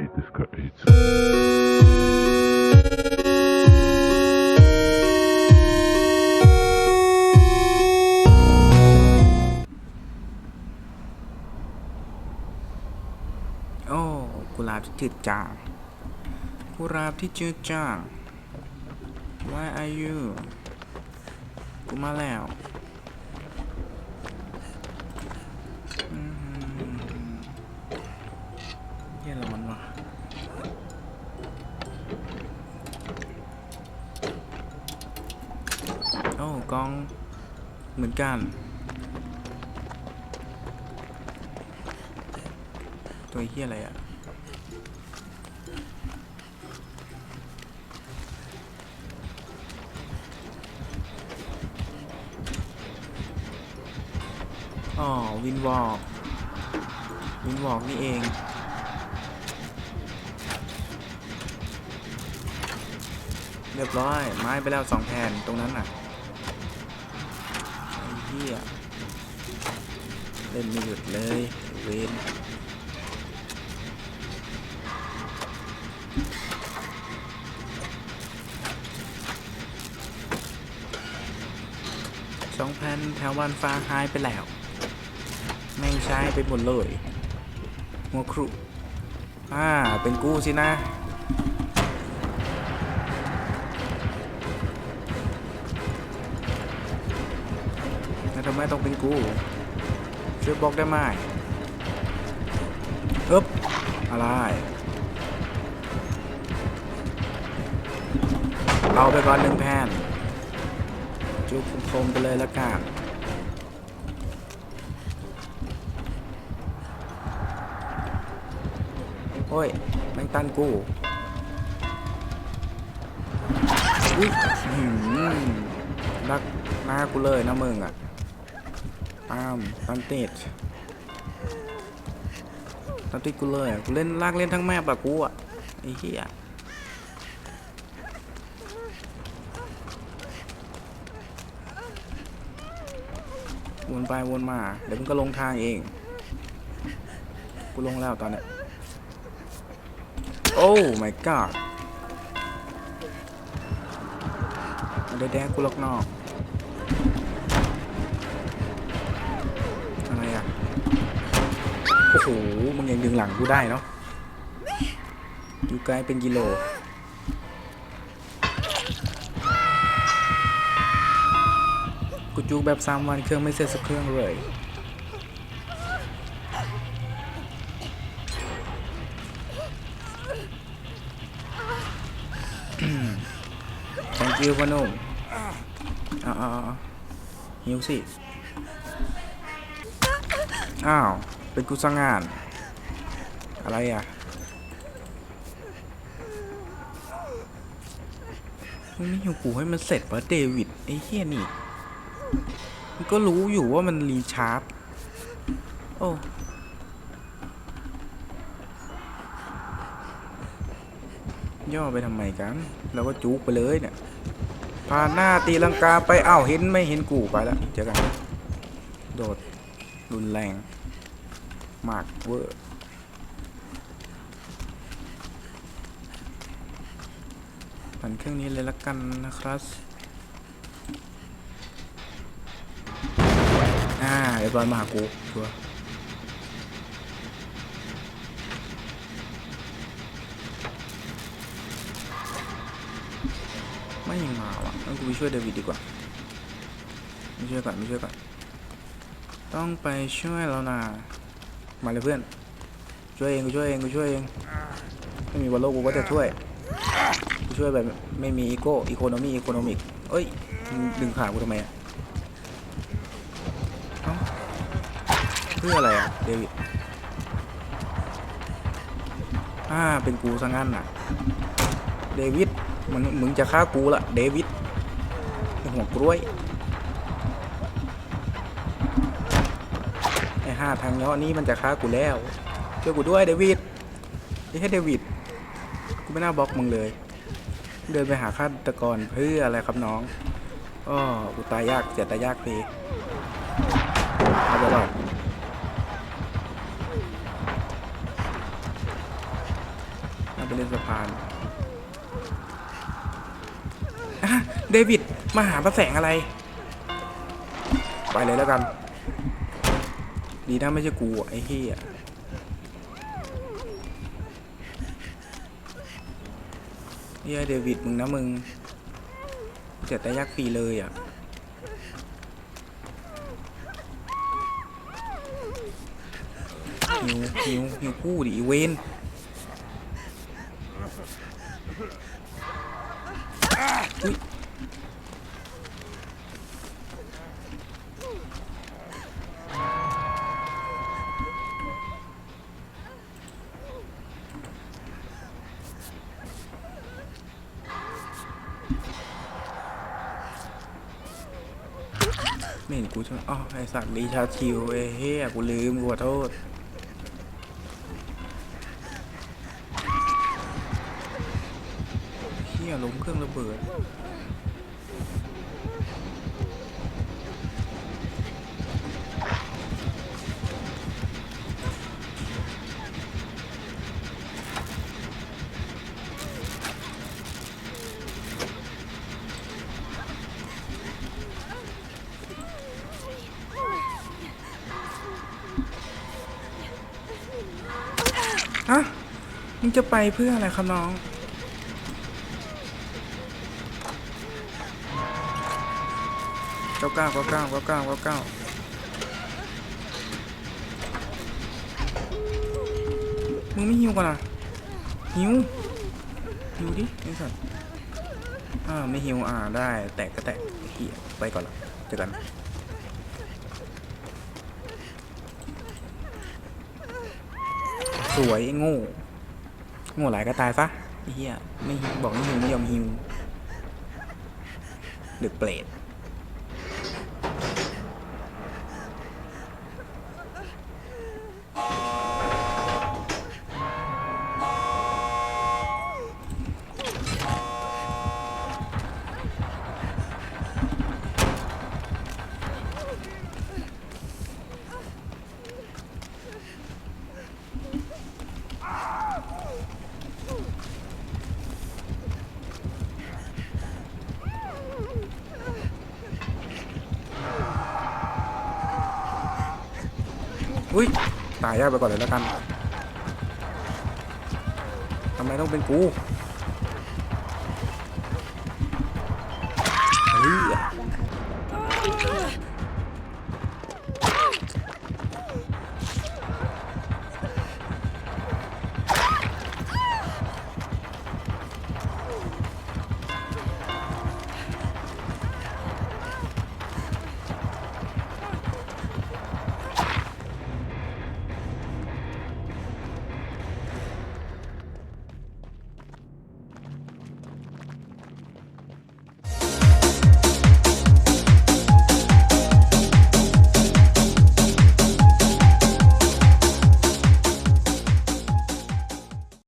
Eat this cut. Eat. โอ้กุหลาบที่จืดจางกุหลาบที่จืดจาง Why are you กูมาแล้ว กล้องเหมือนกัน ตัวเฮียอะไรอะอ๋อ วินวอล์กวินวอล์กนี่เองเรียบร้อย ไม้ไปแล้วสองแผ่นตรงนั้นน่ะ ไอ้เหี้ยเล่นไม่หยุดเลยเวนสองแผ่นแถววันฟ้าหายไปแล้วแม่งใช้ไปหมดเลยหัวครุอ่า เป็นกู้สินะำไมต้องเป็นกู ช่วยบอกได้ไหมฮึบอะไร เอาไปก่อนหนึ่งแผ่นจุกคมไปเลยละกันโอ้ย แม่งตันกูอุ้ยหืมรักหน้ากูเลยนะมึงอะ ตามตันติดตันติดกูเลยกูเล่นลากเล่นทั้งแมปอะกูอะไอ้เหี้ยวนไปวนมา เดี๋ยวมันก็ลงทางเอง กูลงแล้วตอนเนี้ยโอ้ my god มันได้แดกกูล็อกนอก โอ้โหมึงยังดึงหลังกูได้เนาะอยู่ไกลเป็นกิโลกูจุกแบบสามวันเครื่องไม่เสร็จสักเครื่องเลย thank you พอหนุ่มอ่าๆหิวสิ อ้าว เป็นกูสังาน อะไรอะมึงไม่อยู่กูให้มันเสร็จวะเดวิดไอ้เฮียนี่มันก็รู้อยู่ว่ามันรีชาร์จโอ้ย่อไปทำไมกันเราก็จุกไปเลยเนี่ยผ่าหน้าตีลังกาไปอ้าวเห็นไม่เห็นกูไปแล้วเจอกัน โดดรุนแรง มากเวอร์ปั่นเครื่องนี้เลยละกันนะครับอ่าเรียบร้อยมาหากูชัวร์ไม่ยังมาว่ะงั้นกูไปช่วยเดวิดดีกว่าไม่ช่วยก่อนไม่ช่วยก่อนต้องไปช่วยแล้วนะ มาเลยเพื่อน ช่วยเองกูช่วยเองกูช่วยเอง ไม่มีบอลโลกกูก็จะช่วย กูช่วยแบบไม่มีอีโก้อีโคโนมีอีโคโนมิกเอ้ย ดึงขากูทำไมอะเอ้าเพื่ออะไรอะเดวิด อ่า เป็นกูซะงั้นน่ะ เดวิดมึงมึงจะฆ่ากูละเดวิดหัวกล้วย ห้าทางเนาะนี้มันจะฆ่ากูแล้วช่วยกูด้วยเดวิดไม่ใช่เดวิดกูไม่น่าบล็อกมึงเลย เดินไปหาฆาตกรเพื่ออะไรครับน้องอ้อกูตายยากเสียตายยากพีเอาไปก่อนาไปเล่นสะพานเดวิดมาหาพระแสงอะไร ไปเลยแล้วกัน ดีนะไม่ใช่กูไอ้เฮียเฮียเดวิดมึงนะมึงเจ็ดแต่ยักษ์ฟรีเลยอะหิวหิวหิวคู่ดิอีเวน ไม่เห็นกูใช่ไหมอ๋อไอสัตว์รีชาชิวเอ้เฮียกูลืมกูขอโทษเฮียล้มเครื่องระเบิด มึงจะไปเพื่ออะไรครับน้อง เก้าเก้าเก้าเก้าเก้าเก้าเก้าเก้ามึงไม่หิวก่อนอะหิวหิวดิไอ้สัตว์อ่าไม่หิวอ่าได้ แตกก็แตกเหี้ยไปก่อนละเจอกันสวยไอ้โง่ โง่หลายก็ตายซะเฮียไม่บอกไม่หิวไม่ยอมหิวเดือดเปรต อุ้ยตายยากไปก่อนเลยแล้วกันทำไมต้องเป็นกูเฮ้ย